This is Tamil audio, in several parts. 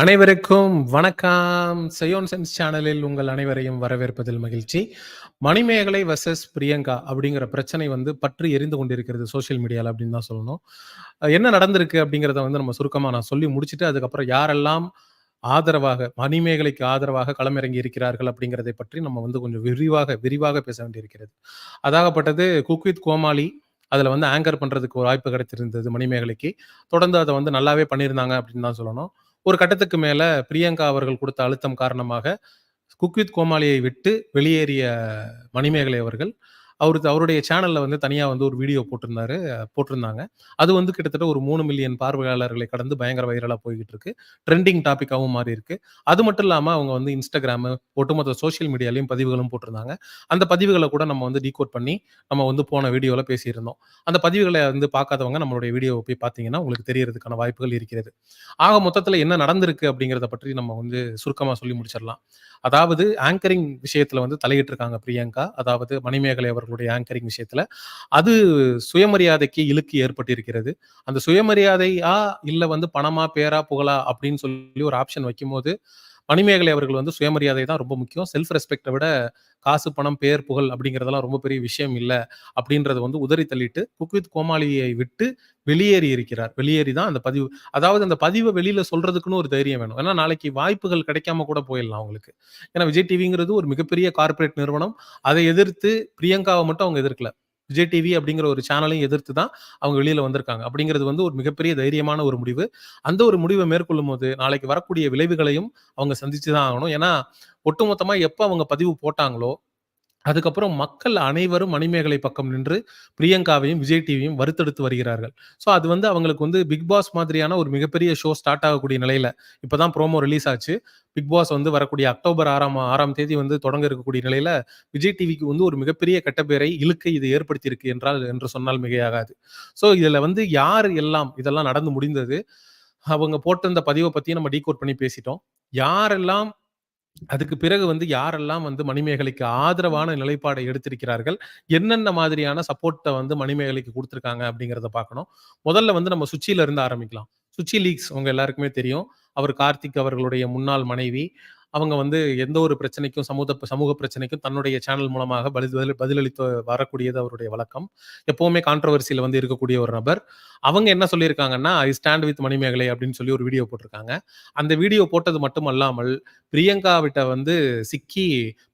அனைவருக்கும் வணக்கம். சயோன் சென்ஸ் சேனலில் உங்கள் அனைவரையும் வரவேற்பதில் மகிழ்ச்சி. மணிமேகலை வர்சஸ் பிரியங்கா அப்படிங்கிற பிரச்சனை வந்து பற்றி எரிந்து கொண்டிருக்கிறது சோஷியல் மீடியாவில் அப்படின்னு தான் சொல்லணும். என்ன நடந்திருக்கு அப்படிங்கிறத வந்து நம்ம சுருக்கமாக நான் சொல்லி முடிச்சுட்டு அதுக்கப்புறம் யாரெல்லாம் ஆதரவாக மணிமேகலைக்கு ஆதரவாக களமிறங்கி இருக்கிறார்கள் அப்படிங்கிறதை பற்றி நம்ம வந்து கொஞ்சம் விரிவாக விரிவாக பேச வேண்டியிருக்கிறது. அதாகப்பட்டது குக் வித் கோமாளி அதில் வந்து ஆங்கர் பண்ணுறதுக்கு ஒரு வாய்ப்பு கிடைத்திருந்தது மணிமேகலைக்கு. தொடர்ந்து அதை வந்து நல்லாவே பண்ணியிருந்தாங்க அப்படின்னு தான் சொல்லணும். ஒரு கட்டத்துக்கு மேல பிரியங்கா அவர்கள் கொடுத்த அழுத்தம் காரணமாக குக் வித் கோமாளியை விட்டு வெளியேறிய மணிமேகலை அவர்கள் அவருக்கு அவருடைய சேனல்ல வந்து தனியா வந்து ஒரு வீடியோ போட்டிருந்தாரு போட்டிருந்தாங்க. அது வந்து கிட்டத்தட்ட ஒரு மூணு மில்லியன் பார்வையாளர்களை கடந்து பயங்கர வைரலா போய்கிட்டு இருக்கு ட்ரெண்டிங் டாபிக்காவும் மாறி இருக்கு அது மட்டும் இல்லாம அவங்க வந்து இன்ஸ்டாகிராமு ஒட்டுமொத்த சோஷியல் மீடியாலையும் பதிவுகளும் போட்டிருந்தாங்க. அந்த பதிவுகளை கூட நம்ம வந்து டீகோட் பண்ணி நம்ம வந்து போன வீடியோல பேசியிருந்தோம். அந்த பதிவுகளை வந்து பார்க்காதவங்க நம்மளுடைய வீடியோவை போய் பார்த்தீங்கன்னா உங்களுக்கு தெரியறதுக்கான வாய்ப்புகள் இருக்கிறது. ஆக மொத்தத்துல என்ன நடந்திருக்கு அப்படிங்கிறத பற்றி நம்ம வந்து சுருக்கமா சொல்லி முடிச்சிடலாம். அதாவது ஆங்கரிங் விஷயத்துல வந்து தலையிட்டு இருக்காங்க பிரியங்கா. அதாவது மணிமேகலை அவர்கள் அவர்களுடைய ஆங்கரிங் விஷயத்துல. அது சுயமரியாதைக்கு இழுக்கு ஏற்பட்டிருக்கிறது. அந்த சுயமரியாதையா இல்ல வந்து பணமா பேரா புகழா அப்படின்னு சொல்லி ஒரு ஆப்ஷன் வைக்கும்போது மணிமேகலை அவர்கள் வந்து சுயமரியாதை தான் ரொம்ப முக்கியம். செல்ஃப் ரெஸ்பெக்டை விட காசு பணம் பேர் புகழ் அப்படிங்கிறதெல்லாம் ரொம்ப பெரிய விஷயம் இல்லை அப்படின்றத வந்து உதறி தள்ளிட்டு குக் வித் கோமாளியை விட்டு வெளியேறி இருக்கிறார். வெளியேறி தான் அந்த பதிவு. அதாவது அந்த பதிவை வெளியில சொல்றதுக்குன்னு ஒரு தைரியம் வேணும். ஏன்னா நாளைக்கு வாய்ப்புகள் கிடைக்காம கூட போயிடலாம் அவங்களுக்கு. ஏன்னா விஜய் டிவிங்கிறது ஒரு மிகப்பெரிய கார்ப்பரேட் நிறுவனம். அதை எதிர்த்து பிரியங்காவை மட்டும் அவங்க எதிர்க்கல. விஜய் டிவி அப்படிங்கிற ஒரு சேனலையும் எதிர்த்து தான் அவங்க வெளியில வந்திருக்காங்க. அப்படிங்கிறது வந்து ஒரு மிகப்பெரிய தைரியமான ஒரு முடிவு. அந்த ஒரு முடிவை மேற்கொள்ளும் போது நாளைக்கு வரக்கூடிய விளைவுகளையும் அவங்க சந்திச்சு தான் ஆகணும். ஏன்னா ஒட்டுமொத்தமா எப்போ அவங்க பதிவு போட்டாங்களோ அதுக்கப்புறம் மக்கள் அனைவரும் மணிமேகலை பக்கம் நின்று பிரியங்காவையும் விஜய் டிவியும் வறுத்தெடுத்து வருகிறார்கள். ஸோ அது வந்து அவங்களுக்கு வந்து பிக் பாஸ் மாதிரியான ஒரு மிகப்பெரிய ஷோ ஸ்டார்ட் ஆகக்கூடிய நிலையில இப்போதான் ப்ரோமோ ரிலீஸ் ஆச்சு. பிக் பாஸ் வந்து வரக்கூடிய அக்டோபர் ஆறாம் ஆறாம் தேதி வந்து தொடங்க இருக்கக்கூடிய நிலையில விஜய் டிவிக்கு வந்து ஒரு மிகப்பெரிய கெட்டப்பேரை இழுக்கை இது ஏற்படுத்தியிருக்கு என்றால் என்று சொன்னால் மிகையாகாது. ஸோ இதுல வந்து யார் எல்லாம் இதெல்லாம் நடந்து முடிந்தது? அவங்க போட்டிருந்த பதிவை பத்தி நம்ம டீகோட் பண்ணி பேசிட்டோம். யாரெல்லாம் அதுக்கு பிறகு வந்து யாரெல்லாம் வந்து மணிமேகலைக்கு ஆதரவான நிலைப்பாடை எடுத்திருக்கிறார்கள் என்னென்ன மாதிரியான சப்போர்ட்டை வந்து மணிமேகலைக்கு கொடுத்துருக்காங்க அப்படிங்கிறத பார்க்கணும். முதல்ல வந்து நம்ம சுச்சியில இருந்து ஆரம்பிக்கலாம். சுச்சி லீக்ஸ் உங்க எல்லாருக்குமே தெரியும். அவர் கார்த்திக் அவர்களுடைய முன்னாள் மனைவி. அவங்க வந்து எந்த ஒரு பிரச்சனைக்கும் சமூக சமூக பிரச்சனைக்கும் தன்னுடைய சேனல் மூலமாக பதில் பதிலளித்து வரக்கூடியது அவருடைய வழக்கம். எப்பவுமே கான்ட்ரவர்சியில் வந்து இருக்கக்கூடிய ஒரு நபர். அவங்க என்ன சொல்லியிருக்காங்கன்னா ஐ ஸ்டாண்ட் வித் மணிமேகலை அப்படின்னு சொல்லி ஒரு வீடியோ போட்டிருக்காங்க. அந்த வீடியோ போட்டது மட்டும் அல்லாமல் பிரியங்காவிட்ட வந்து சிக்கி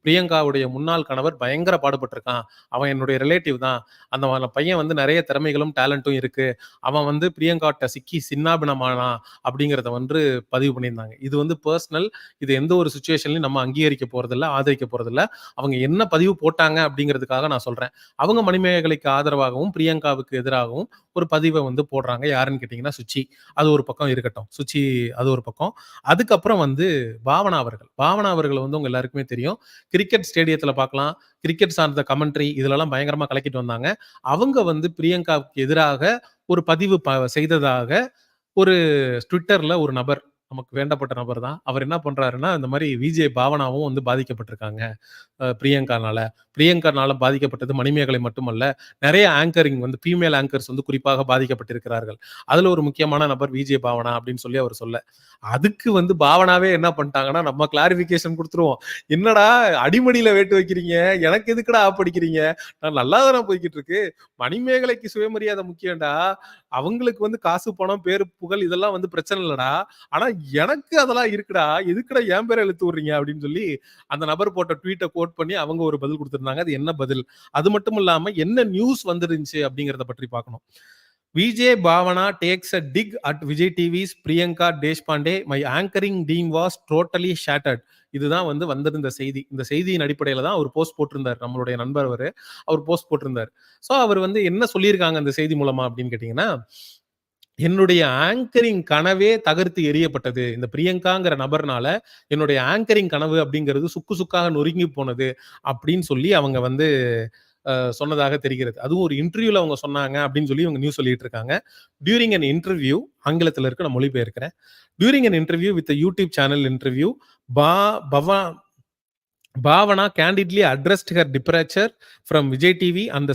பிரியங்காவுடைய முன்னாள் கணவர் பயங்கர பாடுபட்டிருக்கான். அவன் என்னுடைய ரிலேட்டிவ் தான். அந்த பையன் வந்து நிறைய திறமைகளும் டேலண்ட்டும் இருக்கு. அவன் வந்து பிரியங்காட்ட சிக்கி சின்னாபினமானா அப்படிங்கிறத வந்து பதிவு பண்ணியிருந்தாங்க. இது வந்து பர்சனல் இது எந்த ஒரு சுச்சுவேஷன்லையும் நம்ம அங்கீகரிக்க போறதில்ல ஆதரிக்க போறதில்ல. அவங்க என்ன பதிவு போட்டாங்க அப்படிங்கிறதுக்காக நான் சொல்றேன். அவங்க மணிமேகலைக்கு ஆதரவாகவும் பிரியங்காவுக்கு எதிராகவும் ஒரு பதிவை வந்து போடுறாங்க. யாருன்னு கேட்டிங்கன்னா சுச்சி. அது ஒரு பக்கம் இருக்கட்டும். சுச்சி அது ஒரு பக்கம். அதுக்கப்புறம் வந்து பாவனா அவர்கள். பாவனா அவர்கள் வந்து உங்க எல்லாருக்குமே தெரியும். கிரிக்கெட் ஸ்டேடியத்துல பார்க்கலாம். கிரிக்கெட் சார்ந்த கமெண்ட்ரி இதுலலாம் பயங்கரமா கலக்கிட்டு வந்தாங்க. அவங்க வந்து பிரியங்காவுக்கு எதிராக ஒரு பதிவு ப- செய்ததாக ஒரு ட்விட்டர்ல ஒரு நபர் நமக்கு வேண்டப்பட்ட நபர் தான். அவர் என்ன பண்றாருன்னா இந்த மாதிரி விஜய் பாவனாவும் வந்து பாதிக்கப்பட்டிருக்காங்க. பிரியங்கானால. பிரியங்கானால பாதிக்கப்பட்டது மணிமேகலை மட்டுமல்ல நிறைய ஆங்கரிங் வந்து ஃபீமேல் ஆங்கர்ஸ் வந்து குறிப்பாக பாதிக்கப்பட்டிருக்கிறார்கள். அதுல ஒரு முக்கியமான நபர் விஜய் பாவனா அப்படின்னு சொல்லி அவர் சொல்ல. அதுக்கு வந்து பாவனாவே என்ன பண்ணிட்டாங்கன்னா நம்ம கிளாரிபிகேஷன் கொடுத்துருவோம். என்னடா அடிமடியில வேட்டு வைக்கிறீங்க? எனக்கு எதுக்குடா ஆப்படிக்கிறீங்க நான் நல்லா தானே போய்கிட்டு இருக்கு. மணிமேகலைக்கு சுயமரியாதை முக்கியம்டா. அவங்களுக்கு வந்து காசு பணம் பேரு புகழ் இதெல்லாம் வந்து பிரச்சனை இல்லடா. ஆனா எனக்கு அதெல்லாம் இருக்குடா. எதுக்குடா என் பேரை இழுத்து விடுறீங்க? அப்படின்னு சொல்லி அந்த நபர் போட்ட ட்வீட்டை கோட் பண்ணி அவங்க ஒரு பதில் கொடுத்துருந்தாங்க. அது என்ன பதில்? அது மட்டும் இல்லாம என்ன நியூஸ் வந்துருந்துச்சு அப்படிங்கறத பற்றி பார்க்கணும். Vijay Bhavana takes a dig at Vijay TV's Priyanka Deshpande. My anchoring team was totally shattered இதுதான் வந்து வந்திருந்த செய்தி. இந்த செய்தியின் அடிப்படையில தான் அவர் போஸ்ட் போட்டிருந்தார். நம்மளுடைய நண்பர் அவரு அவர் போஸ்ட் போட்டிருந்தார். ஸோ அவர் வந்து என்ன சொல்லியிருக்காங்க அந்த செய்தி மூலமா அப்படின்னு கேட்டீங்கன்னா என்னுடைய ஆங்கரிங் கனவே தகர்த்து எரியப்பட்டது இந்த பிரியங்காங்கிற நபர்னால என்னுடைய ஆங்கரிங் கனவு அப்படிங்கிறது சுக்கு சுக்காக நொறுங்கி போனது அப்படின்னு சொல்லி அவங்க வந்து சொன்னதாக தெரிகிறது. அதுவும் ஒரு இன்டர்வியூல அவங்க சொன்னாங்க அப்படின்னு சொல்லி அவங்க நியூஸ் சொல்லிட்டு இருக்காங்க. டியூரிங் அன் இன்டர்வியூ ஆங்கிலத்தில் இருக்க நான் மொழிபெயர்க்கிறேன். During an interview with YouTube channel interview பா பவா Bhavana candidly addressed her departure from Vijay TV and the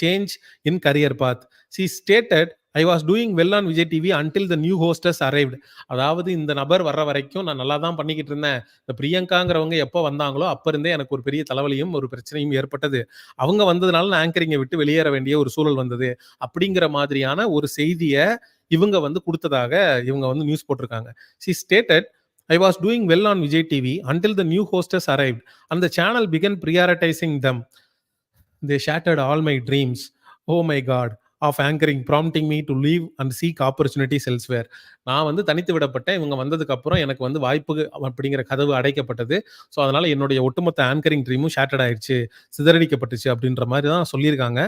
change in career path path. Stated I was doing well on Vijay TV until the new hosts arrived அதாவது இந்த நபர் வர்ற வரைக்கும் நான் நல்லா தான் பண்ணிக்கிட்டு இருந்தேன். இந்த பிரியங்காங்கிறவங்க எப்போ வந்தாங்களோ அப்போ இருந்தே எனக்கு ஒரு பெரிய தலைவலியும் ஒரு பிரச்சனையும் ஏற்பட்டது. அவங்க வந்ததுனால நான் ஆங்கரிங்கை விட்டு வெளியேற வேண்டிய ஒரு சூழல் வந்தது. அப்படிங்கிற மாதிரியான ஒரு செய்தியை இவங்க வந்து கொடுத்ததாக இவங்க வந்து நியூஸ் போட்டிருக்காங்க. She stated I was doing well on Vijay TV until the new hosts arrived அந்த channel began prioritising them they shattered all my dreams oh my God of anchoring prompting me to leave and seek opportunities elsewhere நான் வந்து தனித்து விடப்பட்டேன். இவங்க வந்ததுக்கு அப்புறம் எனக்கு வந்து வாய்ப்பு அப்படிங்கிற கதவு அடைக்கப்பட்டது. ஸோ அதனால என்னுடைய ஒட்டுமொத்த ஆங்கரிங் ட்ரீமும் ஷேட்டட் ஆயிடுச்சு. சிதறடிக்கப்பட்டுச்சு அப்படின்ற மாதிரி தான் சொல்லியிருக்காங்க.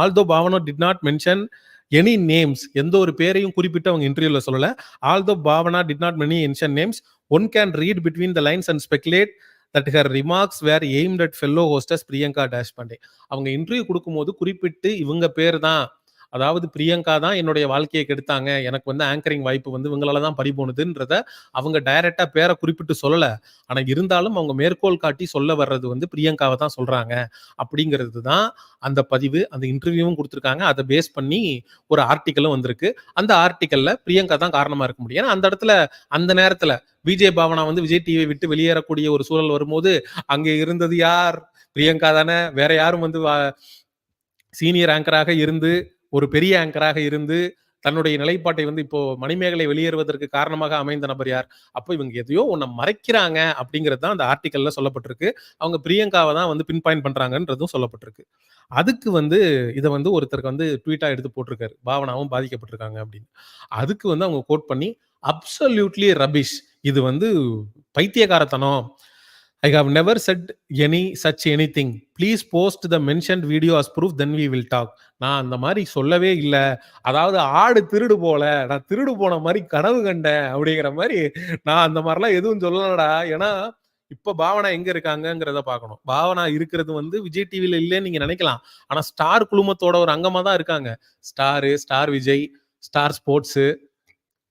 Although Bhavana did not mention any names எந்த ஒரு பேரையும் குறிப்பிட்டு அவங்க இன்டர்வியூல சொல்லல. Although Bhavana did not mention names one can read between the lines and speculate that her remarks were aim at fellow hosts Priyanka Deshpande அவங்க இன்டர்வியூ கொடுக்கும்போது குறிப்பிட்டு இவங்க பேர் தான் அதாவது பிரியங்கா தான் என்னுடைய வாழ்க்கையை கெடுத்தாங்க. எனக்கு வந்து ஆங்கரிங் வாய்ப்பு வந்து இவங்களால தான் பறி போனதுன்றத அவங்க டைரக்டா பேரை குறிப்பிட்டு சொல்லல. ஆனா இருந்தாலும் அவங்க மேற்கோள் காட்டி சொல்ல வர்றது வந்து பிரியங்காவை தான் சொல்றாங்க. அப்படிங்கிறது தான் அந்த பதிவு அந்த இன்டர்வியூவும் கொடுத்துருக்காங்க. அதை பேஸ் பண்ணி ஒரு ஆர்டிக்கலும் வந்திருக்கு. அந்த ஆர்டிக்கல்ல பிரியங்கா தான் காரணமா இருக்க முடியும். ஏன்னா அந்த இடத்துல அந்த நேரத்துல விஜய் பாவனா வந்து விஜய் டிவியை விட்டு வெளியேறக்கூடிய ஒரு சூழல் வரும்போது அங்கே இருந்தது யார்? பிரியங்கா தானே. வேற யாரும் வந்து சீனியர் ஆங்கராக இருந்து ஒரு பெரிய ஆங்கராக இருந்து தன்னுடைய நிலைப்பாட்டை வந்து இப்போ மணிமேகலை வெளியேறுவதற்கு காரணமாக அமைந்த நபர் யார்? அப்போ இவங்க எதையோ ஒன்றை மறைக்கிறாங்க அப்படிங்கிறது தான் அந்த ஆர்டிக்கல்ல சொல்லப்பட்டிருக்கு. அவங்க பிரியங்காவை தான் வந்து பின்பாயின் பண்றாங்கன்றதும் சொல்லப்பட்டிருக்கு. அதுக்கு வந்து இதை வந்து ஒருத்தருக்கு வந்து ட்வீட்டா எடுத்து போட்டிருக்காரு. பாவனாவும் பாதிக்கப்பட்டிருக்காங்க அப்படின்னு. அதுக்கு வந்து அவங்க கோட் பண்ணி அப்சல்யூட்லி ரபிஷ் இது வந்து பைத்தியகாரத்தனம் I have never said any such any thing please post the mention video as proof then we will talk நான் அந்த மாதிரி சொல்லவே இல்லை. அதாவது ஆடு திருடு போல நான் திருடு போன மாதிரி கனவு கண்டேன் அப்படிங்கிற மாதிரி நான் அந்த மாதிரிலாம் எதுவும் சொல்லலடா. ஏன்னா இப்போ பாவனா எங்க இருக்காங்கங்கிறத பார்க்கணும். பாவனா இருக்கிறது வந்து விஜய் டிவியில இல்லைன்னு நீங்க நினைக்கலாம். ஆனா ஸ்டார் குழுமத்தோட ஒரு அங்கமா தான் இருக்காங்க. Star star Vijay star sports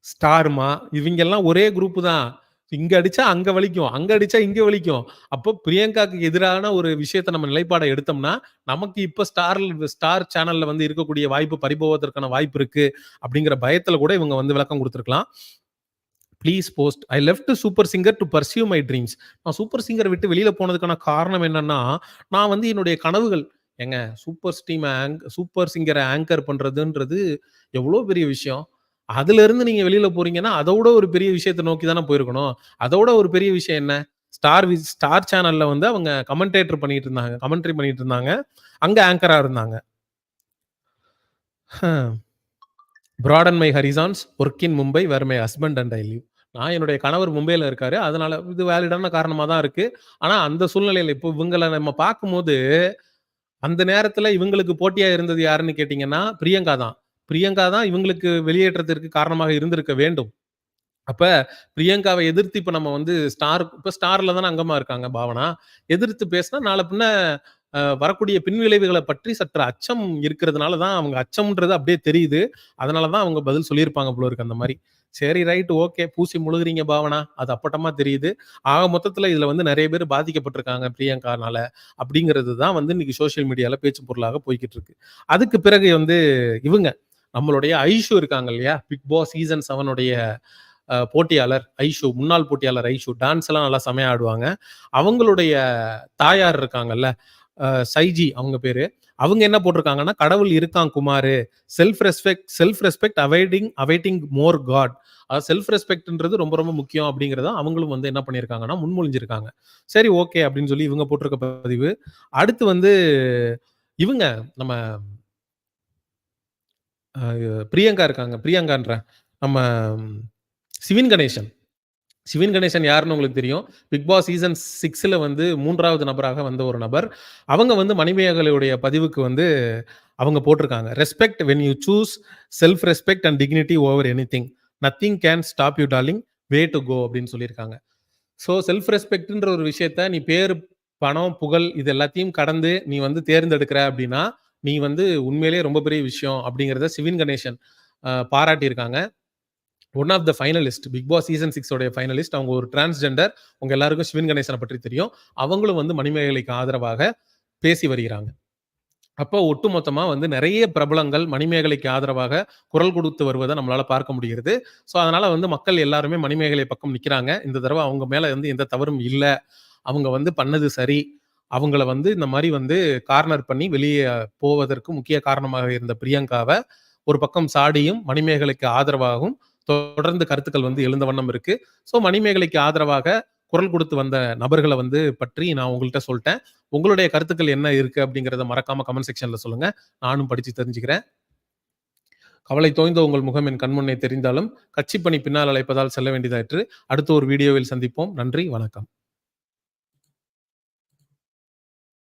Star Maa இவங்கெல்லாம் ஒரே குரூப் தான். இங்க அடிச்சா அங்க வலிக்கும் அங்க அடிச்சா இங்க வலிக்கும். அப்போ பிரியங்காக்கு எதிரான ஒரு விஷயத்த நம்ம நிலைப்பாடை எடுத்தோம்னா நமக்கு இப்ப ஸ்டார் ஸ்டார் சேனல்ல வந்து இருக்கக்கூடிய வாய்ப்பு பறிபோவதற்கான வாய்ப்பு இருக்கு அப்படிங்கிற பயத்துல கூட இவங்க வந்து விளக்கம் கொடுத்துருக்கலாம். Please post I left Super Singer to pursue my dreams நான் சூப்பர் சிங்கர் விட்டு வெளியில போனதுக்கான காரணம் என்னன்னா நான் வந்து என்னுடைய கனவுகள் எங்க சூப்பர் ஸ்டீம் ஆங்க் சூப்பர் சிங்கரை ஆங்கர் பண்றதுன்றது எவ்வளோ பெரிய விஷயம். அதுல இருந்து நீங்க வெளியில போறீங்கன்னா அதோட ஒரு பெரிய விஷயத்தை நோக்கி தானே போயிருக்கணும். அதோட ஒரு பெரிய விஷயம் என்ன? ஸ்டார் ஸ்டார் சேனல்ல வந்து அவங்க கமெண்டேட்டர் பண்ணிட்டு இருந்தாங்க. கமெண்ட்ரி பண்ணிட்டு இருந்தாங்க. அங்க ஆங்கரா இருந்தாங்க. Broaden my horizons work in Mumbai where my husband and I live நான் என்னுடைய கணவர் மும்பையில் இருக்காரு. அதனால இது வேலிடான காரணமாக தான் இருக்கு. ஆனால் அந்த சூழ்நிலையில் இப்போ இவங்களை நம்ம பார்க்கும்போது அந்த நேரத்தில் இவங்களுக்கு போட்டியா இருந்தது யாருன்னு கேட்டிங்கன்னா பிரியங்கா தான். பிரியங்கா தான் இவங்களுக்கு வெளியேற்றத்திற்கு காரணமாக இருந்திருக்க வேண்டும். அப்ப பிரியங்காவை எதிர்த்து இப்ப நம்ம வந்து ஸ்டார் இப்ப ஸ்டார்ல தானே அங்கமா இருக்காங்க பாவனா. எதிர்த்து பேசினா நாளை பின்ன வரக்கூடிய பின்விளைவுகளை பற்றி சற்று அச்சம் இருக்கிறதுனால தான் அவங்க அச்சம்ன்றது அப்படியே தெரியுது. அதனால தான் அவங்க பதில் சொல்லியிருப்பாங்க போல இருக்கு அந்த மாதிரி. சரி ரைட் ஓகே. பூசி முழுகுறீங்க பாவனா. அது அப்பட்டமா தெரியுது. ஆக மொத்தத்துல இதுல வந்து நிறைய பேர் பாதிக்கப்பட்டிருக்காங்க பிரியங்கானால அப்படிங்கிறது தான் வந்து இன்னைக்கு சோசியல் மீடியால பேச்சு பொருளாக போய்கிட்டு இருக்கு. அதுக்கு பிறகு வந்து இவங்க நம்மளுடைய ஐஷு இருக்காங்க இல்லையா? பிக் பாஸ் சீசன் செவனுடைய போட்டியாளர் ஐஷு முன்னாள் போட்டியாளர் ஐஷு டான்ஸ் எல்லாம் நல்லா செமையா ஆடுவாங்க. அவங்களுடைய தாயார் இருக்காங்கல்ல சைஜி அவங்க பேரு. அவங்க என்ன போட்டிருக்காங்கன்னா கடவுள் இருக்கான் Kumar. Self respect self respect avoiding avoiding more God அதாவது செல்ஃப் ரெஸ்பெக்ட்ன்றது ரொம்ப ரொம்ப முக்கியம் அப்படிங்கிறத அவங்களும் வந்து என்ன பண்ணியிருக்காங்கன்னா முன்மொழிஞ்சிருக்காங்க. சரி ஓகே அப்படின்னு சொல்லி இவங்க போட்டிருக்க பதிவு. அடுத்து வந்து இவங்க நம்ம பிரியங்கா இருக்காங்க. பிரியங்கான்ற நம்ம சிவின் கணேசன். சிவின் கணேசன் யாருன்னு உங்களுக்கு தெரியும். பிக் பாஸ் சீசன் சிக்ஸில் வந்து மூன்றாவது நபராக வந்த ஒரு நபர். அவங்க வந்து மணிமேகலையுடைய பதிவுக்கு வந்து அவங்க போட்டிருக்காங்க. Respect when you choose self respect and dignity over any thing nothing can stop you darling way to go அப்படின்னு சொல்லியிருக்காங்க. ஸோ செல்ஃப் ரெஸ்பெக்ட்ன்ற ஒரு விஷயத்த நீ பேர் பணம் புகழ் இது எல்லாத்தையும் கடந்து நீ வந்து தேர்ந்தெடுக்கிற அப்படின்னா நீ வந்து உண்மையிலேயே ரொம்ப பெரிய விஷயம் அப்படிங்கிறத Shivin Ganesan பாராட்டியிருக்காங்க. One of the finalist Bigg Boss season சிக்ஸோடைய finalist அவங்க ஒரு டிரான்ஸ்ஜெண்டர் உங்க எல்லாருக்கும் சிவன் கணேசனை பற்றி தெரியும். அவங்களும் வந்து மணிமேகலைக்கு ஆதரவாக பேசி வருகிறாங்க. அப்போ ஒட்டுமொத்தமாக வந்து நிறைய பிரபலங்கள் மணிமேகலைக்கு ஆதரவாக குரல் கொடுத்து வருவதை நம்மளால பார்க்க முடிகிறது. ஸோ, அதனால வந்து மக்கள் எல்லாருமே மணிமேகலை பக்கம் நிற்கிறாங்க இந்த தடவை அவங்க மேலே வந்து எந்த தவறும் இல்லை. அவங்க வந்து பண்ணது சரி. அவங்கள வந்து இந்த மாதிரி வந்து கார்னர் பண்ணி வெளியே போவதற்கு முக்கிய காரணமாக இருந்த பிரியங்காவை ஒரு பக்கம் சாடியும், மணிமேகலைக்கு ஆதரவாகவும் தொடர்ந்து கருத்துக்கள் வந்து எழுந்த வண்ணம் இருக்கு. ஸோ, மணிமேகலைக்கு ஆதரவாக குரல் கொடுத்து வந்த நபர்களை வந்து பற்றி நான் உங்கள்கிட்ட சொல்லிட்டேன் உங்களுடைய கருத்துக்கள் என்ன இருக்கு அப்படிங்கிறத மறக்காம கமெண்ட் செக்ஷன்ல சொல்லுங்க. நானும் படிச்சு தெரிஞ்சுக்கிறேன். கவலை தோய்ந்த உங்கள் முகம் என் கண்முன்னே தெரிந்தாலும், கட்சி பணி பின்னால் அழைப்பதால் செல்ல வேண்டியதாயிற்று. அடுத்த ஒரு வீடியோவில் சந்திப்போம். நன்றி, வணக்கம்.